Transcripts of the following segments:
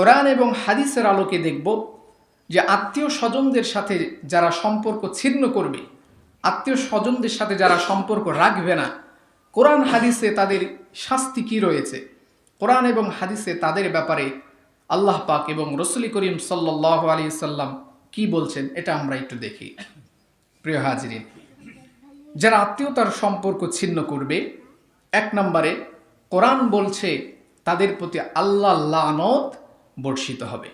কোরআন এবং হাদিসের আলোকে দেখব যে আত্মীয় স্বজনদের সাথে যারা সম্পর্ক ছিন্ন করবে, আত্মীয় স্বজনদের সাথে যারা সম্পর্ক রাখবে না, কোরআন হাদিসে তাদের শাস্তি কি রয়েছে? কোরআন এবং হাদিসে তাদের ব্যাপারে আল্লাহ পাক এবং রসুল করিম সাল্লাহ আলী সাল্লাম কি বলছেন এটা আমরা একটু দেখি। প্রিয় হাজিরিন, যারা আত্মীয়তার সম্পর্ক ছিন্ন করবে, এক নম্বরে কোরআন বলছে তাদের প্রতি আল্লাহ লানত বর্ষিত হবে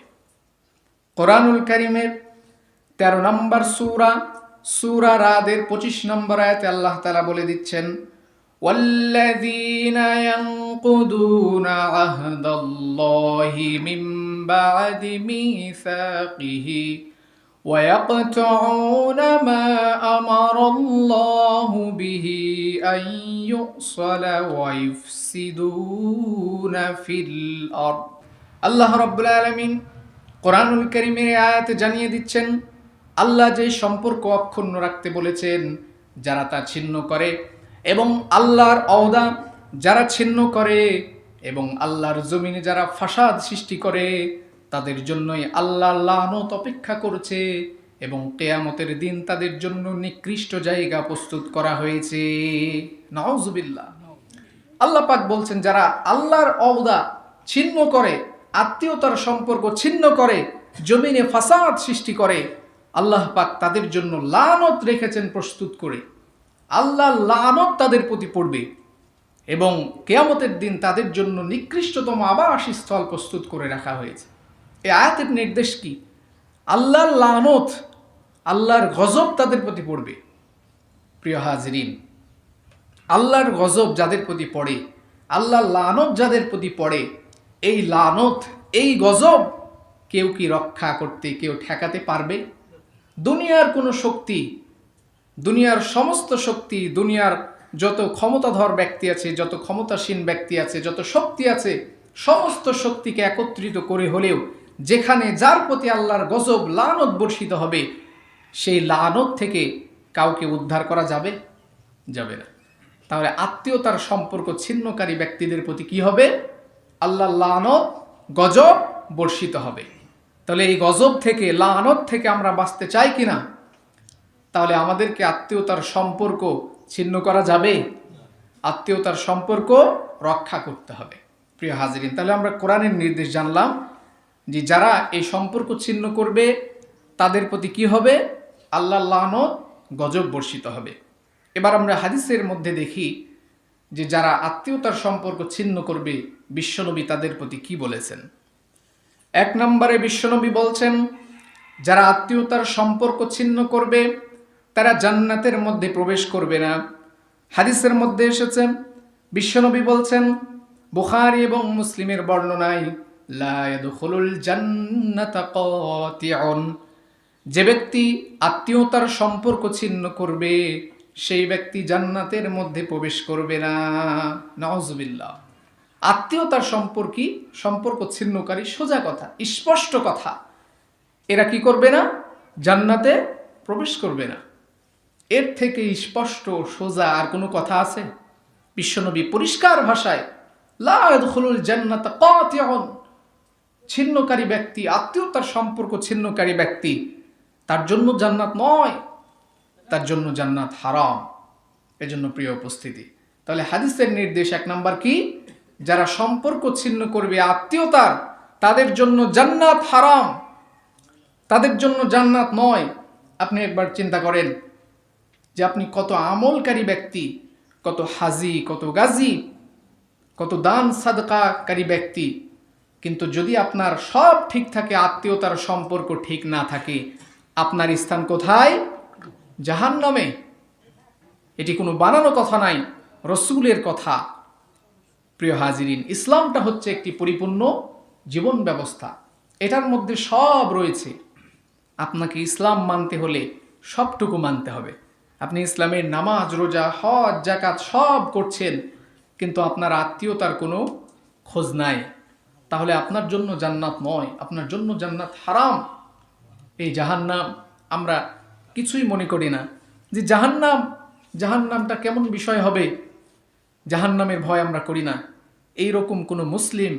কোরআনুল করিমের তেরো নম্বর সুরা সুরা রাদের পঁচিশ নম্বর আয়াতে আল্লাহ তালা বলে দিচ্ছেন والذين ينقضون عهد الله من بعد ميثاقه ويقطعون ما أمر الله به أن يؤصل ويفسدون في الأرض আল্লাহ রব্বুল আলমিন কোরআনুল করিমের আয়াতে জানিয়ে দিচ্ছেন, আল্লাহ যে সম্পর্ক অক্ষুণ্ণ রাখতে বলেছেন, যারা তা ছিন্ন করে এবং আল্লাহর অওদা যারা ছিন্ন করে এবং আল্লাহর জমিনে যারা ফাসাদ সৃষ্টি করে, তাদের জন্যই আল্লাহ লানত অপেক্ষা করছে এবং কেয়ামতের দিন তাদের জন্য নিকৃষ্ট জায়গা প্রস্তুত করা হয়েছে। নওজুবিল্লাহ আল্লাহ পাক বলছেন, যারা আল্লাহর অবদা ছিন্ন করে আত্মীয়তার সম্পর্ক ছিন্ন করে, জমিনে ফাসাদ সৃষ্টি করে। আল্লাহ পাক তাদের জন্য লানত রেখেছেন প্রস্তুত করে। আল্লাহ লানত তাদের প্রতি পড়বে এবং কেয়ামতের দিন তাদের জন্য নিকৃষ্টতম আবাসস্থল প্রস্তুত করে রাখা হয়েছে। এ আয়াতের নির্দেশ কি? আল্লাহর লানত, আল্লাহর গজব তাদের প্রতি পড়বে। প্রিয় হাজরিন, আল্লাহর গজব যাদের প্রতি পড়ে, আল্লাহর লানত যাদের প্রতি পড়ে এই লানত, এই গজব কেউ কি রক্ষা করতে, কেউ ঠেকাতে পারবে? দুনিয়ার কোনো শক্তি, দুনিয়ার সমস্ত শক্তি, দুনিয়ার যত ক্ষমতাধর ব্যক্তি আছে, যত ক্ষমতাসীন ব্যক্তি আছে, যত শক্তি আছে, সমস্ত শক্তিকে একত্রিত করে হলেও যেখানে যার প্রতি আল্লাহর গজব লানত বর্ষিত হবে, সেই লানত থেকে কাউকে উদ্ধার করা যাবে? যাবে না। তাহলে আত্মীয়তার সম্পর্ক ছিন্নকারী ব্যক্তিদের প্রতি কি হবে? আল্লাহ লানত গজব বর্ষিত হবে। তাহলে এই গজব থেকে, লানত থেকে আমরা বাঁচতে চাই কিনা? তাহলে আমাদেরকে আত্মীয়তার সম্পর্ক ছিন্ন করা যাবে। আত্মীয়তার সম্পর্ক রক্ষা করতে হবে। প্রিয় হাজিরিন, তাহলে আমরা কোরআনের নির্দেশ জানলাম যে যারা এই সম্পর্ক ছিন্ন করবে, তাদের প্রতি কি হবে? আল্লাহ লানত গজব বর্ষিত হবে। এবার আমরা হাদিসের মধ্যে দেখি যে যারা আত্মীয়তার সম্পর্ক ছিন্ন করবে, বিশ্বনবী তাদের প্রতি কি বলেছেন? এক নম্বরে বিশ্বনবী বলছেন, যারা আত্মীয়তার সম্পর্ক ছিন্ন করবে, তারা জান্নাতের মধ্যে প্রবেশ করবে না। হাদিসের মধ্যে এসেছে, বিশ্বনবী বলছেন, বুখারি এবং মুসলিমের বর্ণনায় যে ব্যক্তি আত্মীয়তার সম্পর্ক ছিন্ন করবে সেই ব্যক্তি জান্নাতের মধ্যে প্রবেশ করবে না। নওয়াজবিল্লাহ আত্মীয়তার সম্পর্কী, সম্পর্ক ছিন্নকারী, সোজা কথা, স্পষ্ট কথা। এরা কি করবে না? জান্নাতে প্রবেশ করবে না। এর থেকে স্পষ্ট, সোজা আর কোনো কথা আছে? বিশ্বনবী পরিষ্কার ভাষায় জান্নাত ছিন্নকারী ব্যক্তি, আত্মীয়তার সম্পর্ক ছিন্নকারী ব্যক্তি, তার জন্য জান্নাত নয়। তার জন্য জান্নাত হারাম। এজন্য প্রিয় উপস্থিতি, তাহলে হাদিসের নির্দেশ এক নাম্বার কি? যারা সম্পর্ক ছিন্ন করবে আত্মীয়তার, তাদের জন্য জান্নাত হারাম। তাদের জন্য জান্নাত নয়। আপনি একবার চিন্তা করেন যে আপনি কত আমলকারী ব্যক্তি, কত হাজি, কত গাজী, কত দান সাদকাকারী ব্যক্তি। কিন্তু যদি আপনার সব ঠিক থাকে, আত্মীয়তার সম্পর্ক ঠিক না থাকে, আপনার স্থান কোথায়? জাহান নামে এটি কোনো বানানো কথা নাই, রসুলের কথা। প্রিয় হাজিরিন, ইসলামটা হচ্ছে একটি পরিপূর্ণ জীবন ব্যবস্থা। এটার মধ্যে সব রয়েছে। আপনাকে ইসলাম মানতে হলে সবটুকু মানতে হবে। আপনি ইসলামের নামাজ, রোজা, হজ জাকাত সব করছেন, কিন্তু আপনার আত্মীয়তার কোনো খোঁজ নাই। তাহলে আপনার জন্য জান্নাত নয়, আপনার জন্য জান্নাত হারাম। এই জাহান্নাম আমরা কিছুই মনে করি না যে জাহান্নাম, জাহান্নামটা কেমন বিষয় হবে? জাহান্নামের ভয় আমরা করি না। এই রকম কোনো মুসলিম,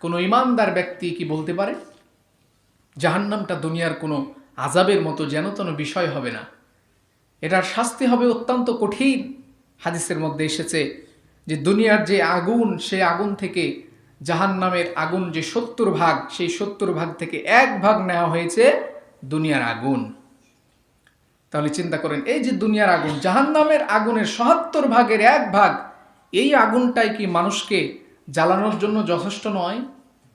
কোনো ইমানদার ব্যক্তি কি বলতে পারে? জাহান্নামটা দুনিয়ার কোনো আজাবের মতো যেন তেন বিষয় হবে না। এটার শাস্তি হবে অত্যন্ত কঠিন। হাদিসের মধ্যে এসেছে যে দুনিয়ার যে আগুন, সে আগুন থেকে জাহান্নামের আগুন যে সত্তর ভাগ, সেই সত্তর ভাগ থেকে এক ভাগ নেওয়া হয়েছে দুনিয়ার আগুন। তাহলে চিন্তা করেন, এই যে দুনিয়ার আগুন, জাহান্নামের আগুনের সহাত্তর ভাগের এক ভাগ, এই আগুনটাই কি মানুষকে জ্বালানোর জন্য যথেষ্ট নয়,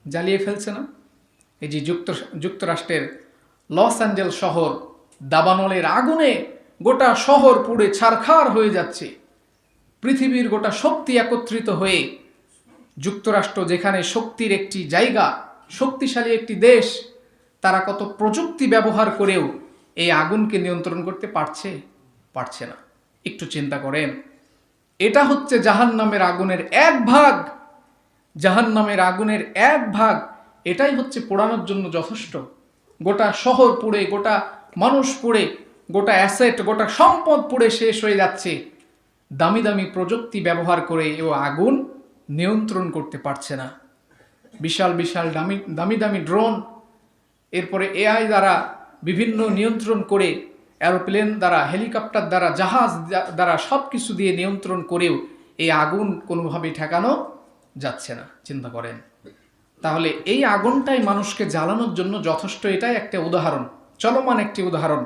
জ্বালিয়ে ফেলছে না? এই যে যুক্ত, যুক্তরাষ্ট্রের লস অ্যাঞ্জেল শহর, দাবানলের আগুনে গোটা শহর পুড়ে ছারখার হয়ে যাচ্ছে। পৃথিবীর গোটা শক্তি একত্রিত হয়ে যুক্তরাষ্ট্র, যেখানে শক্তির একটি জায়গা, শক্তিশালী একটি দেশ, তারা কত প্রযুক্তি ব্যবহার করেও এই আগুনকে নিয়ন্ত্রণ করতে পারছে? পারছে না। একটু চিন্তা করেন। এটা হচ্ছে জাহান নামের আগুনের এক ভাগ। জাহান নামের আগুনের এক ভাগ। এটাই হচ্ছে পোড়ানোর জন্য যথেষ্ট। গোটা শহর পুড়ে, গোটা মানুষ পুড়ে, গোটা অ্যাসেট, গোটা সম্পদ পুড়ে শেষ হয়ে যাচ্ছে। দামি দামি প্রযুক্তি ব্যবহার করে ও আগুন নিয়ন্ত্রণ করতে পারছে না। বিশাল বিশাল, দামি দামি দামি ড্রোন এরপরে এআই দ্বারা বিভিন্ন নিয়ন্ত্রণ করে এরোপ্লেন দ্বারা, হেলিকপ্টার দ্বারা, জাহাজ দ্বারা সব কিছু দিয়ে নিয়ন্ত্রণ করেও এই আগুন কোনোভাবেই ঠেকানো যাচ্ছে না। চিন্তা করেন। তাহলে এই আগুনটাই মানুষকে জ্বালানোর জন্য যথেষ্ট এটাই একটা উদাহরণ, চলমান একটি উদাহরণ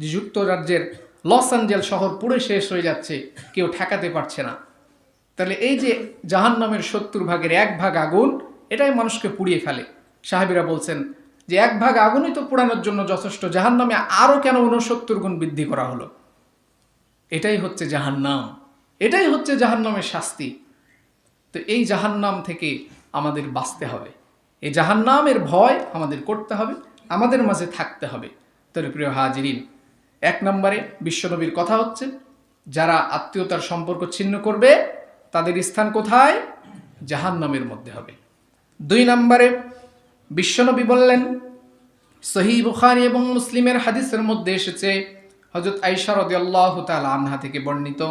যে যুক্তরাজ্যের লস অ্যাঞ্জেল শহর পুড়ে শেষ হয়ে যাচ্ছে, কেউ ঠেকাতে পারছে না। তাহলে এই যে জাহান নামের সত্তর ভাগের এক ভাগ আগুন, এটাই মানুষকে পুড়িয়ে ফেলে। সাহেবেরা বলছেন যে এক ভাগ আগুনই তো পোড়ানোর জন্য যথেষ্ট। জাহান নামে আরও কেন উনসত্তর গুণ বৃদ্ধি করা হলো? এটাই হচ্ছে জাহান্নাম। এটাই হচ্ছে জাহান্নামের শাস্তি। তো এই জাহান্নাম থেকে আমাদের বাঁচতে হবে। এই জাহান্নামের ভয় আমাদের করতে হবে, আমাদের মাঝে থাকতে হবে। তাহলে প্রিয় হাজিরিন, এক নম্বরে বিশ্বনবীর কথা হচ্ছে, যারা আত্মীয়তার সম্পর্ক ছিন্ন করবে, তাদের স্থান কোথায়? জাহান্নামের মধ্যে হবে। দুই নম্বরে বিশ্বনবী বললেন, সহি বুখারি এবং মুসলিমের হাদিসের মধ্যে এসেছে হজরত আইসা রদিয়াল্লাহ তাআলা আনহা থেকে বর্ণিত।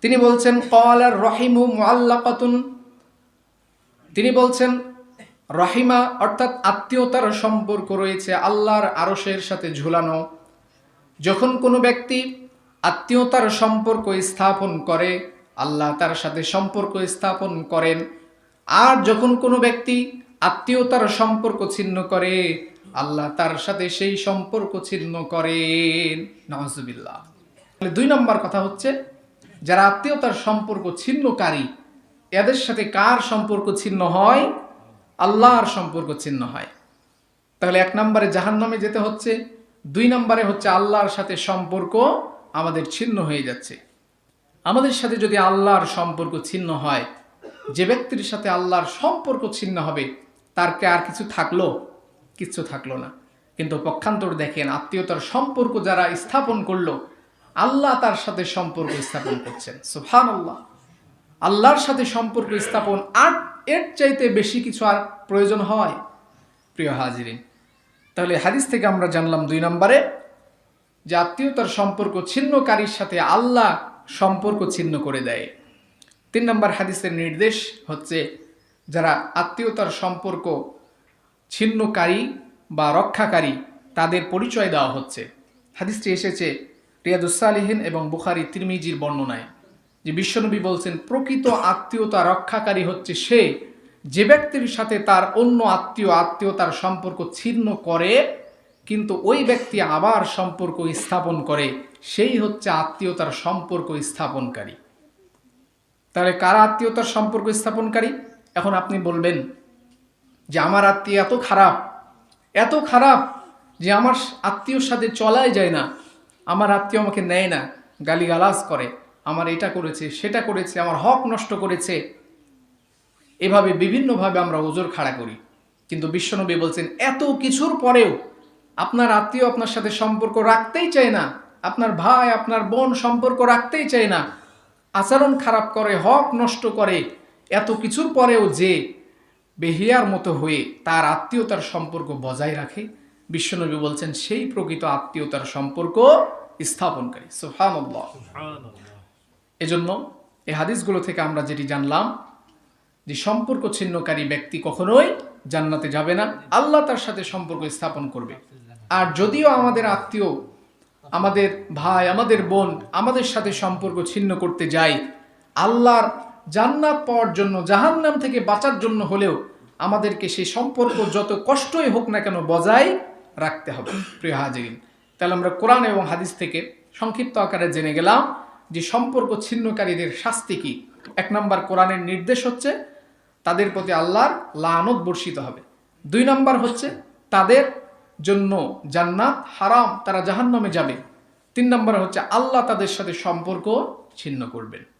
তিনি বলছেন কলার রহিমু মুআল্লাকাতুন। তিনি বলছেন, রহিমা অর্থাৎ আত্মীয়তার সম্পর্ক রয়েছে আল্লাহর আরশের সাথে ঝুলানো। যখন কোনো ব্যক্তি আত্মীয়তার সম্পর্ক স্থাপন করে, আল্লাহ তার সাথে সম্পর্ক স্থাপন করেন। আর যখন কোনো ব্যক্তি আত্মীয়তার সম্পর্ক ছিন্ন করে, আল্লাহ তার সাথে সেই সম্পর্ক ছিন্ন করেন। নজবিল্লাহ দুই নম্বর কথা হচ্ছে, যারা আত্মীয়তার সম্পর্ক ছিন্নকারী, এদের সাথে কার সম্পর্ক ছিন্ন হয়? আল্লাহর সম্পর্ক ছিন্ন হয়। তাহলে এক নম্বরে জাহান নামে যেতে হচ্ছে, দুই নম্বরে হচ্ছে আল্লাহর সাথে সম্পর্ক আমাদের ছিন্ন হয়ে যাচ্ছে। আমাদের সাথে যদি আল্লাহর সম্পর্ক ছিন্ন হয় যে ব্যক্তির সাথে আল্লাহর সম্পর্ক ছিন্ন হবে, তার আর কিছু থাকল? কিচ্ছু থাকল না। কিন্তু পক্ষান্তর দেখেন, আত্মীয়তার সম্পর্ক যারা স্থাপন করল, আল্লাহ তার সাথে সম্পর্ক স্থাপন করছেন। সুফান আল্লাহ আল্লাহর সাথে সম্পর্ক স্থাপন আর এর চাইতে বেশি কিছু আর প্রয়োজন হয়? প্রিয় হাজিরিন, তাহলে হাদিস থেকে আমরা জানলাম দুই নম্বরে যে আত্মীয়তার সম্পর্ক ছিন্নকারীর সাথে আল্লাহ সম্পর্ক ছিন্ন করে দেয়। তিন নম্বর হাদিসের নির্দেশ হচ্ছে যারা আত্মীয়তার সম্পর্ক ছিন্নকারী বা রক্ষাকারী, তাদের পরিচয় দেওয়া হচ্ছে। হাদিসটি এসেছে রিয়াদুসালিহীন এবং বুখারি তিরমিজির বর্ণনায়, যে বিশ্বনবী বলছেন, প্রকৃত আত্মীয়তা রক্ষাকারী হচ্ছে সে যে ব্যক্তির সাথে তার অন্য আত্মীয় আত্মীয়তার সম্পর্ক ছিন্ন করে, কিন্তু ওই ব্যক্তি আবার সম্পর্ক স্থাপন করে। সেই হচ্ছে আত্মীয়তার সম্পর্ক স্থাপনকারী। তাহলে কারা আত্মীয়তার সম্পর্ক স্থাপনকারী? এখন আপনি বলবেন যে আমার আত্মীয় এত খারাপ এত খারাপ যে আমার আত্মীয়র সাথে চলাই যায় না। আমার আত্মীয় আমাকে নেয় না, গালিগালাজ করে। আমার এটা করেছে, সেটা করেছে, আমার হক নষ্ট করেছে। এভাবে বিভিন্নভাবে আমরা ওজোর খাড়া করি। কিন্তু বিশ্বনবী বলছেন, এত কিছুর পরেও আপনার আত্মীয় আপনার সাথে সম্পর্ক রাখতেই চায় না। আপনার ভাই, আপনার বোন সম্পর্ক রাখতেই চায় না। আচরণ খারাপ করে হক নষ্ট করে এত কিছুর পরেও যে বেহিয়ার মতো হয়ে তার আত্মীয়তার সম্পর্ক বজায় রাখে বিশ্বনবী বলছেন সেই প্রকৃত আত্মীয়তার সম্পর্ক স্থাপনকারী। সুফানুল্লাহ এজন্য এই হাদিসগুলো থেকে আমরা যেটি জানলাম যে সম্পর্ক ছিন্নকারী ব্যক্তি কখনোই জান্নাতে যাবে না। আল্লাহ তার সাথে সম্পর্ক স্থাপন করবে। আর যদিও আমাদের আত্মীয় আমাদের ভাই, আমাদের বোন আমাদের সাথে সম্পর্ক ছিন্ন করতে যায়। আল্লাহর জান্নাত পাওয়ার জন্য, জাহান্নাম থেকে বাঁচার জন্য হলেও আমাদেরকে সেই সম্পর্ক যত কষ্টই হোক না কেন বজায় রাখতে হবে। প্রিয় হাজিরিন, তাহলে আমরা কোরআন এবং হাদিস থেকে সংক্ষিপ্ত আকারে জেনে গেলাম যে সম্পর্ক ছিন্নকারীদের শাস্তি কি। এক নম্বর কোরআনের নির্দেশ হচ্ছে তাদের প্রতি আল্লাহর লানত বর্ষিত হবে। দুই নম্বর হচ্ছে তাদের জন্য জান্নাত হারাম, তারা জাহান্নামে যাবে। তিন নম্বরে হচ্ছে আল্লাহ তাদের সাথে সম্পর্ক ছিন্ন করবেন।